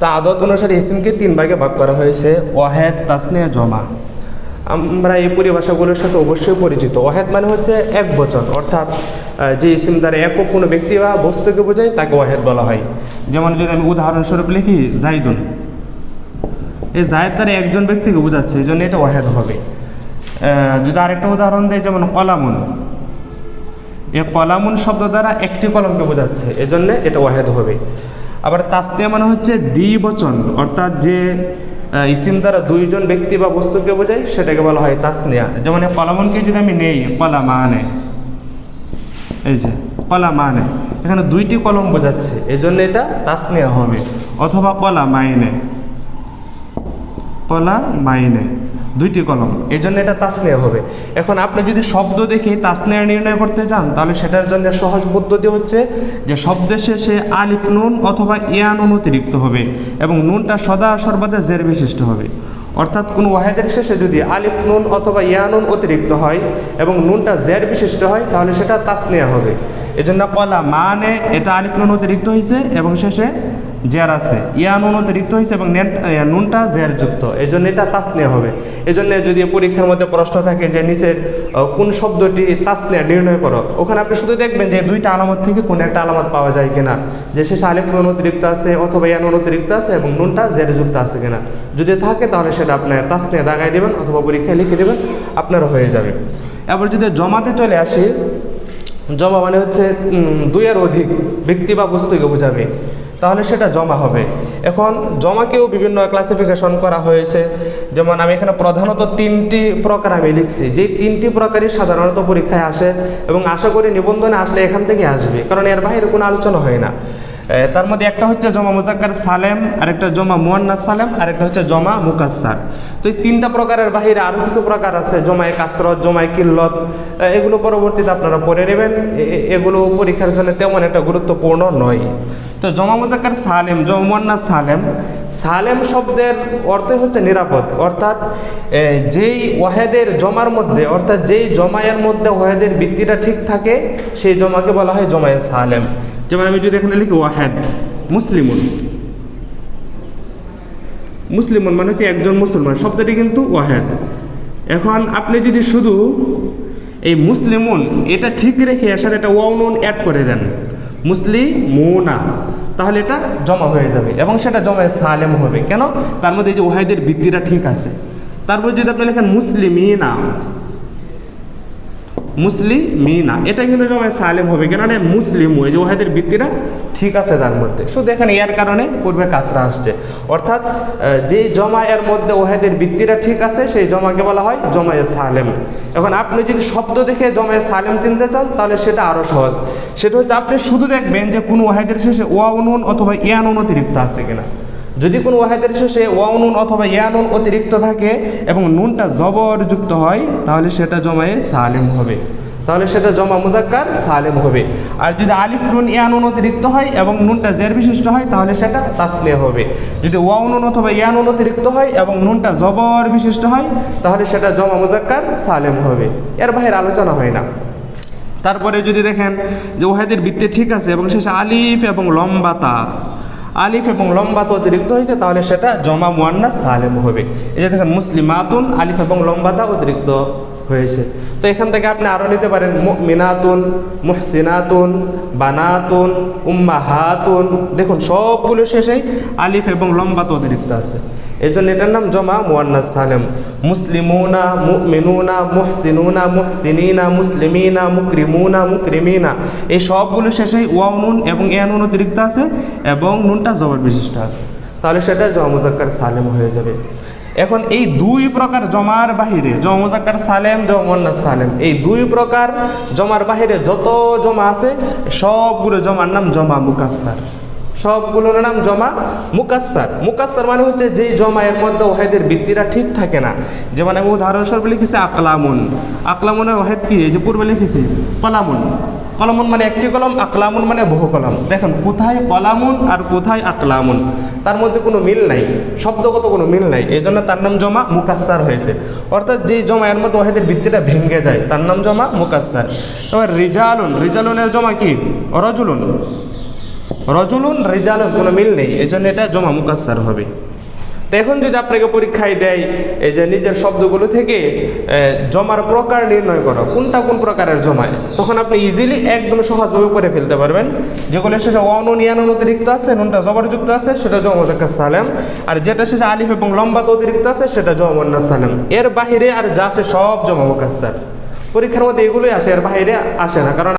তা আদত অনুসারে ইসিমকে তিন ভাগে ভাগ করা হয়েছে, ওয়াহেদ, তাসনিয়া, জমা। আমরা এই পরিভাষাগুলোর সাথে অবশ্যই পরিচিত। ওয়াহেদ মানে হচ্ছে এক বচন, অর্থাৎ যে ইসিম দ্বারা একক কোনো ব্যক্তি বা বস্তুকে বোঝায়, তাকে ওয়াহেদ বলা হয়। যেমন যদি আমি উদাহরণস্বরূপ লিখি, জাইদুন। এই জায়েদ দ্বারা একজন ব্যক্তিকে বোঝাচ্ছে, এই জন্য এটা ওয়াহেদ হবে। যদি আরেকটা উদাহরণ দেয় যেমন কলামুন। এ কলামুন শব্দ দ্বারা একটি কলমকে বোঝাচ্ছে, এজন্য এটা ওয়াহেদ হবে। আবার তাসনিয়া মানে হচ্ছে দ্বিবচন, অর্থাৎ যে ইসিম দ্বারা দুইজন ব্যক্তি বা বস্তুকে বোঝায়, সেটাকে বলা হয় তাসনিয়া। যেমন এই কলামুনকে যদি আমি নেই কলামানে এই যে কলামানে এখানে দুইটি কলম বোঝাচ্ছে, এজন্য এটা তাসনিয়া হবে। অথবা কলা মাইনে কলা মাইনে দুইটি কলম। এই জন্য এটা তাসনিয়া হবে। এখন আপনি যদি শব্দ দেখে তাসনিয়া নির্ণয় করতে চান, তাহলে সেটার জন্য সহজ পদ্ধতি হচ্ছে যে শব্দের শেষে আলিফ নুন অথবা ইয়া নুন অতিরিক্ত হবে এবং নুনটা সদা সর্বদা জের বিশিষ্ট হবে। অর্থাৎ কোনো ওয়াহেদের শেষে যদি আলিফ নুন অথবা ইয়া নুন অতিরিক্ত হয় এবং নুনটা জের বিশিষ্ট হয়, তাহলে সেটা তাসনিয়া হবে। এজন্য কলা মানে এটা আলিফ নুন অতিরিক্ত হয়েছে এবং শেষে জের আছে। ইয়া নুন অতিরিক্ত হয়েছে এবং নেন নুনটা জের যুক্ত এই জন্য এটা তাসনিয়া হবে। এই জন্য যদি পরীক্ষার মধ্যে প্রশ্ন থাকে যে নিচের কোন শব্দটি তাসনিয়া নির্ণয় করো, ওখানে আপনি শুধু দেখবেন যে দুইটা আলামত থেকে কোন একটা আলামত পাওয়া যায় কিনা। যে শেষে আলিফ নুন অতিরিক্ত আছে অথবা ইয়া নুন অতিরিক্ত আছে এবং নুনটা জের যুক্ত আছে কিনা। যদি থাকে তাহলে সেটা আপনার তাসনিয়া দাগাই দেবেন অথবা পরীক্ষায় লিখে দেবেন আপনার হয়ে যাবে। এবার যদি জমাতে চলে আসি, জমা মানে হচ্ছে দুইয়ের অধিক, ব্যক্তি বা বস্তুকে বোঝাবে। তাহলে সেটা জমা হবে। এখন জমাকেও বিভিন্ন ক্লাসিফিকেশন করা হয়েছে। যেমন আমি এখানে প্রধানত তিনটি প্রকার আমি লিখছি। যে তিনটি প্রকারই সাধারণত পরীক্ষায় আসে এবং আশা করি নিবন্ধনে আসলে এখান থেকে আসবে। কারণ এর বাইরে কোনো আলোচনা হয় না। তার মধ্যে একটা হচ্ছে জমা মুজাক্কার সালেম, আরেকটা জমা মুয়ান্না সালেম, আরেকটা হচ্ছে জমা মুকাস্সার। তো এই তিনটা প্রকারের বাহিরে আরও কিছু প্রকার আছে, জমায় কাসরত, জমায় কিল্লত এগুলো পরবর্তীতে আপনারা পড়ে নেবেন। এগুলো পরীক্ষার জন্য তেমন একটা গুরুত্বপূর্ণ নয়। তো জমা মুজাক্কার সালেম, জমা মুয়ান্না সালেম সালেম শব্দের অর্থ হচ্ছে নিরাপদ। অর্থাৎ যেই ওয়াহেদের জমার মধ্যে, অর্থাৎ যেই জমায়ের মধ্যে ওয়াহেদের বৃত্তিটা ঠিক থাকে, সেই জমাকে বলা হয় জমায়ে সালেম। যেমন আমি যদি এখানে লিখি ওয়াহেদ, মুসলিমুন। মুসলিমুন মানে হচ্ছে একজন মুসলমান, শব্দটি কিন্তু ওয়াহেদ। এখন আপনি যদি শুধু এই মুসলিমুন, এটা ঠিক রেখে এর সাথে একটা ওয়াউনুন অ্যাড করে দেন, মুসলিমুনা, তাহলে এটা জমা হয়ে যাবে এবং সেটা জমায় সালেম হবে। কেন? তার মধ্যে এই যে ওয়াহেদের ভিত্তিটা ঠিক আছে। তারপর যদি আপনি লেখেন মুসলিমিনা মুসলিমিনা। এটা কিন্তু জমায় সালেম হবে কেন? মুসলিম ওই যে ওহাদের ভিত্তিটা ঠিক আছে তার মধ্যে। শুধু এখানে এর কারণে পূর্বে কাজরা আসছে। অর্থাৎ যে জমা এর মধ্যে ওহাদের ভিত্তিটা ঠিক আছে, সেই জমাকে বলা হয় জমায়ে সালেম। এখন আপনি যদি শব্দ দেখে জমায়ে সালেম চিনতে চান, তাহলে সেটা আরও সহজ। সেটা হচ্ছে আপনি শুধু দেখবেন যে কোনো ওয়াহেদের শেষে ওয়াউনুন অথবা ইয়ান অতিরিক্ত আছে কিনা। যদি কোনো ওয়াহেদের শেষে ওয়াউনুন অথবা ইয়ানুন অতিরিক্ত থাকে এবং নুনটা জবরযুক্ত হয়, তাহলে সেটা জমায়ে সালেম হবে। তাহলে সেটা জমা মুজাক্কার সালেম হবে। আর যদি আলিফ, নুন ইয়ানুন অতিরিক্ত হয় এবং নুনটা জের বিশিষ্ট হয়, তাহলে সেটা তাসলিয়া হবে। যদি ওয়াউনুন অথবা ইয়ানুন অতিরিক্ত হয় এবং নুনটা জবর বিশিষ্ট হয়, তাহলে সেটা জমা মুজাক্কার সালেম হবে। এর বাইরে আলোচনা হয় না। তারপরে যদি দেখেন যে ওহাদের বৃত্তে ঠিক আছে এবং শেষে আলিফ এবং লম্বাতা আলিফ এবং লম্বাত অতিরিক্ত হয়েছে, তাহলে সেটা জমা মুয়ান্না সালেম হবে। এই যে দেখেন, মুসলিমাতুন, আলিফ এবং লম্বাতা অতিরিক্ত হয়েছে। তো এখান থেকে আপনি আরও নিতে পারেন মিনাতুন মুহসিনাতুন, বানাতুন, উম্মাহাতুন। দেখুন, সবগুলো শেষেই আলিফ এবং লম্বাত অতিরিক্ত আছে। এই জন্য এটার নাম জমা মুয়ান্নাস সালেম। মুসলিমুনা, মুমিনুনা, মুহসিনুনা, মুহসিনিনা, মুসলিমিনা, মুকরিমুনা, মুকরিমিনা। এই সবগুলো শেষে শেষেই ওয়াউনুন এবং ইয়ানুন অতিরিক্ত আছে এবং নুনটা জবর বিশিষ্ট আছে। তাহলে সেটা জমা মুজাক্কার সালেম হয়ে যাবে। এখন এই দুই প্রকার জমার বাহিরে জমা মুজাক্কার সালেম, জমা মুয়ান্নাস সালেম। এই দুই প্রকার জমার বাহিরে যত জমা আছে, সবগুলো জমার নাম জমা মুকাস্সার। সবগুলোর নাম জমা মুকাস্সার। মুকাস্সার মানে হচ্ছে যেই জমা এর মধ্যে ওহেদের ভিত্তিটা ঠিক থাকে না। যেমন আমি উদাহরণস্বরূপ লিখেছি আকলামুন। আকলামুনের ওহেদ কি? এই যে পূর্বে লিখেছি, কলামুন। কলামুন মানে একটি কলম, আকলামুন মানে বহু কলম। দেখেন, কোথায় কলামুন আর কোথায় আকলামুন? তার মধ্যে কোনো মিল নাই, শব্দগত কোনো মিল নাই। এই জন্য তার নাম জমা মুকাস্সার হয়েছে। অর্থাৎ যেই জমা এর মধ্যে ওহেদের ভিত্তিটা ভেঙে যায়, তার নাম জমা মুকাস্সার। এবার রিজালুন, রিজালুনের জমা কি? রজুলুন রজুলুন রিজালুন কোনো মিল নেই। এই জন্য এটা জমা মুকাসার হবে। তো এখন যদি আপনাকে পরীক্ষায় দেয়, এই যে নিজের শব্দগুলো থেকে জমার প্রকার নির্ণয় করো। কোনটা কোন প্রকারের জমায় তখন আপনি ইজিলি একদম সহজভাবে করে ফেলতে পারবেন। যেগুলো শেষে অননিয়ান অতিরিক্ত আছে, নুনটা জবরযুক্ত আছে, সেটা জমা সালেম। আর যেটা শেষে আলিফ এবং লম্বাতে অতিরিক্ত আছে, সেটা জমা সালেম। এর বাহিরে আর যা আছে সব জমা মুকাসার পরীক্ষার মধ্যে এগুলোই আসে, এর বাইরে আসে না। কারণ